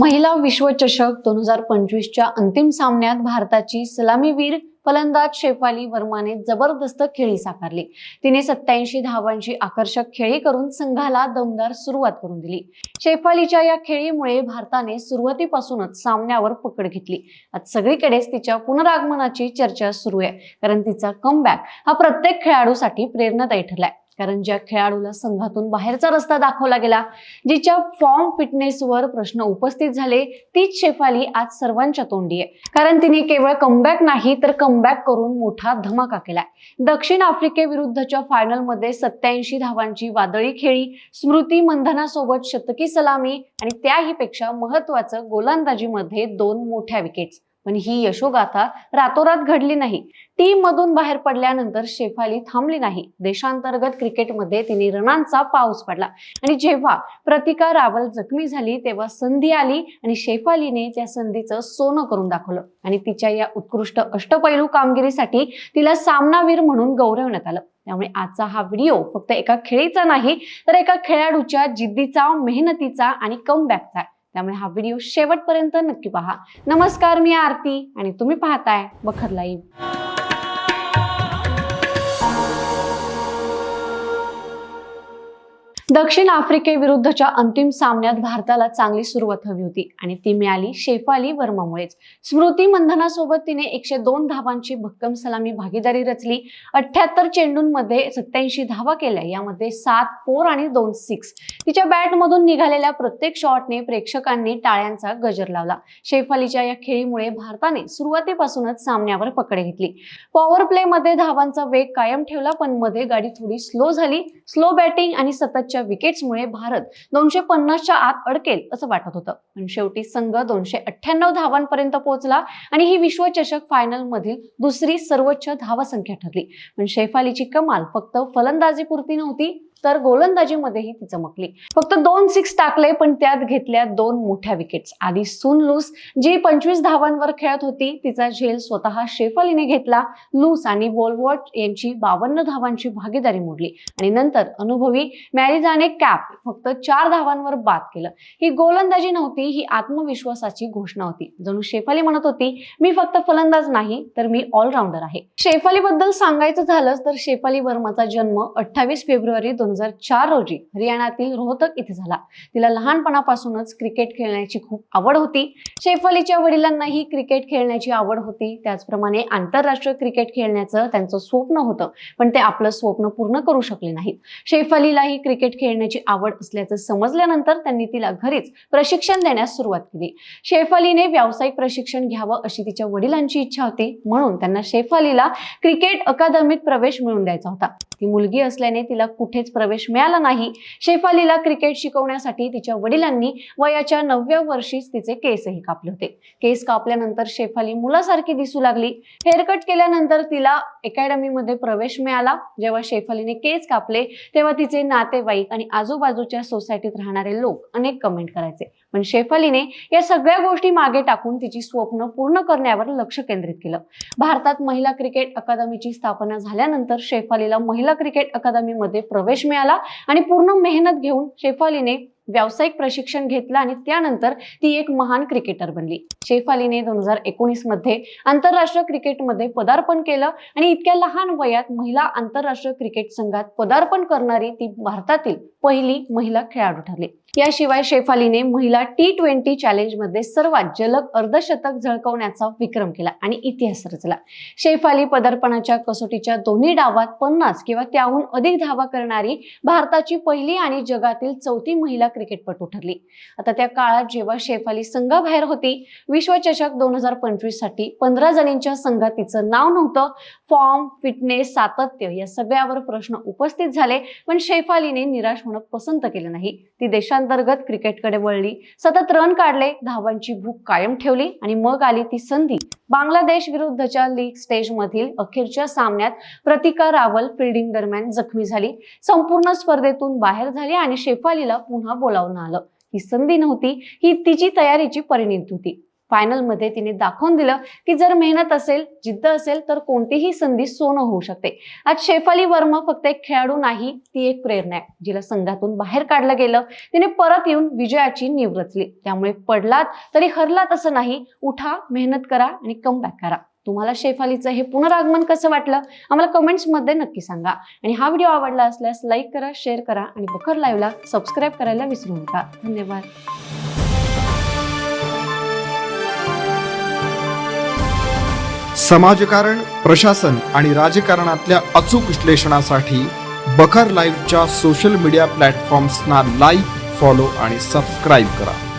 महिला विश्वचषक दोन हजार पंचवीसच्या अंतिम सामन्यात भारताची सलामीवीर फलंदाज शेफाली वर्माने जबरदस्त खेळी साकारली. तिने सत्याऐंशी धावांची आकर्षक खेळी करून संघाला दमदार सुरुवात करून दिली. शेफालीच्या या खेळीमुळे भारताने सुरुवातीपासूनच सामन्यावर पकड घेतली. आज सगळीकडेच तिच्या पुनरागमनाची चर्चा सुरू आहे कारण तिचा कमबॅक हा प्रत्येक खेळाडूसाठी प्रेरणादायी ठरलाय. कारण ज्या खेळाडूला संघातून बाहेरचा रस्ता दाखवला गेला जिच्या फॉर्म फिटनेसवर प्रश्न उपस्थित झाले तीच शेफाली आज सर्वांच्या तोंडी आहे. कारण तिने केवळ कमबॅक नाही तर कमबॅक करून मोठा धमाका केलाय. दक्षिण आफ्रिकेविरुद्धच्या फायनलमध्ये सत्याऐंशी धावांची वादळी खेळी स्मृती मंधनासोबत शतकी सलामी आणि त्याही पेक्षा महत्वाचं गोलंदाजीमध्ये दोन मोठ्या विकेट्स पण ही यशोगाथा रातोरात घडली नाही. टीम मधून बाहेर पडल्यानंतर शेफाली थांबली नाही. देशांतर्गत क्रिकेटमध्ये तिने रणांचा पाऊस पडला. आणि जेव्हा प्रतिका रावल जखमी झाली तेव्हा संधी आली आणि शेफालीने त्या संधीचं सोनं करून दाखवलं. आणि तिच्या या उत्कृष्ट अष्टपैलू कामगिरीसाठी तिला सामनावीर म्हणून गौरवण्यात आलं. त्यामुळे आजचा हा व्हिडिओ फक्त एका खेळीचा नाही तर एका खेळाडूच्या जिद्दीचा मेहनतीचा आणि कमबॅकचा आहे. त्यामुळे हा व्हिडिओ शेवटपर्यंत नक्की पहा. नमस्कार मी आरती आणि तुम्ही पाहताय बखर दक्षिण आफ्रिकेविरुद्धच्या अंतिम सामन्यात भारताला चांगली सुरुवात हवी होती आणि ती मिळाली शेफाली वर्मामुळेच. स्मृती मंधनासोबत तिने एकशे दोन धावांची भक्कम सलामी भागीदारी रचली. अठ्याहत्तर चेंडूंमध्ये सत्याऐंशी धावा केल्या. यामध्ये सात फोर आणि दोन सिक्स. तिच्या बॅटमधून निघालेल्या प्रत्येक शॉटने प्रेक्षकांनी टाळ्यांचा गजर लावला. शेफालीच्या या खेळीमुळे भारताने सुरुवातीपासूनच सामन्यावर पकड घेतली. पॉवर प्ले मध्ये धावांचा वेग कायम ठेवला पण मध्ये गाडी थोडी स्लो झाली. स्लो बॅटिंग आणि सततच्या विकेट्समुळे भारत दोनशे पन्नासच्या आत अडकेल असं वाटत होतं. पण शेवटी संघ दोनशे अठ्ठ्याण्णव धावांपर्यंत पोहोचला आणि ही विश्वचषक फायनल मधील दुसरी सर्वोच्च धावसंख्या ठरली. पण शेफालीची कमाल फक्त फलंदाजीपुरती नव्हती तर गोलंदाजीमध्येही ती चमकली. फक्त दोन सिक्स टाकले पण त्यात घेतल्या दोन मोठ्या विकेट्स आधी सुन लूस जी पंचवीस धावांवर खेळत होती तिचा झेल स्वतः शेफालीने घेतला. लूस आणि वॉलवॉट यांची बावन्न धावांची भागीदारी मोडली. आणि नंतर अनुभवी मॅरिजाने कॅप फक्त चार धावांवर बाद केलं. ही गोलंदाजी नव्हती ही आत्मविश्वासाची घोषणा होती. जणू शेफाली म्हणत होती मी फक्त फलंदाज नाही तर मी ऑलराऊंडर आहे. शेफाली बद्दल सांगायचं झालंच तर शेफाली वर्माचा जन्म अठ्ठावीस फेब्रुवारी दोन हजार चार रोजी हरियाणातील रोहतक इथे झाला. तिला लहानपणापासूनच क्रिकेट खेळण्याची खूप आवड होती. शेफालीच्या वडिलांनाही क्रिकेट खेळण्याची आवड होती. त्याचप्रमाणे आंतरराष्ट्रीय क्रिकेट खेळण्याचं त्यांचं स्वप्न होतं पण ते आपलं स्वप्न पूर्ण करू शकले नाहीत. शेफालीलाही क्रिकेट खेळण्याची आवड असल्याचं समजल्यानंतर त्यांनी तिला घरीच प्रशिक्षण देण्यास सुरुवात केली. शेफालीने व्यावसायिक प्रशिक्षण घ्यावं अशी तिच्या वडिलांची इच्छा होती म्हणून त्यांना शेफालीला क्रिकेट अकादमीत प्रवेश मिळवून द्यायचा होता. ती मुलगी असल्याने तिला कुठेच प्रवेश मिळाला नाही. शेफालीला क्रिकेट शिकवण्यासाठी तिच्या वडिलांनी वयाच्या नवव्या वर्षीच तिचे केसही कापले होते. केस कापल्यानंतर शेफाली मुलासारखी दिसू लागली. हेअरकट केल्यानंतर तिला अकॅडमीमध्ये प्रवेश मिळाला. जेव्हा शेफालीने केस कापले तेव्हा तिचे नातेवाईक आणि आजूबाजूच्या सोसायटीत राहणारे लोक अनेक कमेंट करायचे. पण शेफालीने या सगळ्या गोष्टी मागे टाकून तिची स्वप्न पूर्ण करण्यावर लक्ष केंद्रित केलं. भारतात महिला क्रिकेट अकादमीची स्थापना झाल्यानंतर शेफालीला महिला क्रिकेट अकादमीमध्ये प्रवेश मिळाला आणि पूर्ण मेहनत घेऊन शेफालीने व्यावसायिक प्रशिक्षण घेतलं आणि त्यानंतर ती एक महान क्रिकेटर बनली. शेफालीने दोन हजार एकोणीसमध्ये आंतरराष्ट्रीय क्रिकेटमध्ये पदार्पण केलं आणि इतक्या लहान वयात महिला आंतरराष्ट्रीय क्रिकेट संघात पदार्पण करणारी ती भारतातील पहिली महिला खेळाडू ठरली. याशिवाय शेफालीने महिला टी ट्वेंटी चॅलेंजमध्ये सर्वात जलद अर्धशतक झळकवण्याचा विक्रम केला आणि इतिहास रचला. शेफाली पदार्पणाच्या कसोटीच्या दोन्ही डावात पन्नास किंवा त्याहून अधिक धावा करणारी भारताची पहिली आणि जगातील चौथी महिला क्रिकेटपटू ठरली. आता त्या काळात जेव्हा शेफाली संघाबाहेर होती विश्वचषक दोन हजार पंचवीससाठी पंधरा जणींच्या संघात तिचं नाव नव्हतं. फॉर्म फिटनेस सातत्य या सगळ्यावर प्रश्न उपस्थित झाले पण शेफालीने निराश होणं पसंत केलं नाही. ती देशांतर्गत क्रिकेटकडे वळली सतत रन काढले धावांची भूक कायम ठेवली आणि मग आली ती संधी. बांगलादेश विरुद्धच्या लीग स्टेज मधील अखेरच्या सामन्यात प्रतिका रावल फिल्डिंग दरम्यान जखमी झाली. संपूर्ण स्पर्धेतून बाहेर झाली आणि शेफालीला पुन्हा बोलावून आलं. ही संधी नव्हती ही तिची तयारीची परिणिती होती. फायनलमध्ये तिने दाखवून दिलं की जर मेहनत असेल जिद्द असेल तर कोणतीही संधी सोनं होऊ शकते. आज शेफाली वर्मा फक्त एक खेळाडू नाही ती एक प्रेरणा आहे जिला संघातून बाहेर काढलं गेलं. तिने परत येऊन विजयाची नीव रचली त्यामुळे पडलात तरी हरलात असं नाही उठा मेहनत करा आणि कमबॅक करा. तुम्हाला शेफालीचं हे पुनरागमन कसं वाटलं? आम्हाला कमेंट्समध्ये नक्की सांगा. आणि हा व्हिडिओ आवडला असल्यास लाईक करा शेअर करा आणि बखर लाईव्हला सबस्क्राईब करायला विसरू नका. धन्यवाद. समाजकारण प्रशासन आणि राजकारणातल्या अचूक विश्लेषणासाठी बखर लाईव्हच्या सोशल मीडिया प्लॅटफॉर्म्सना लाईक फॉलो आणि सबस्क्राईब करा.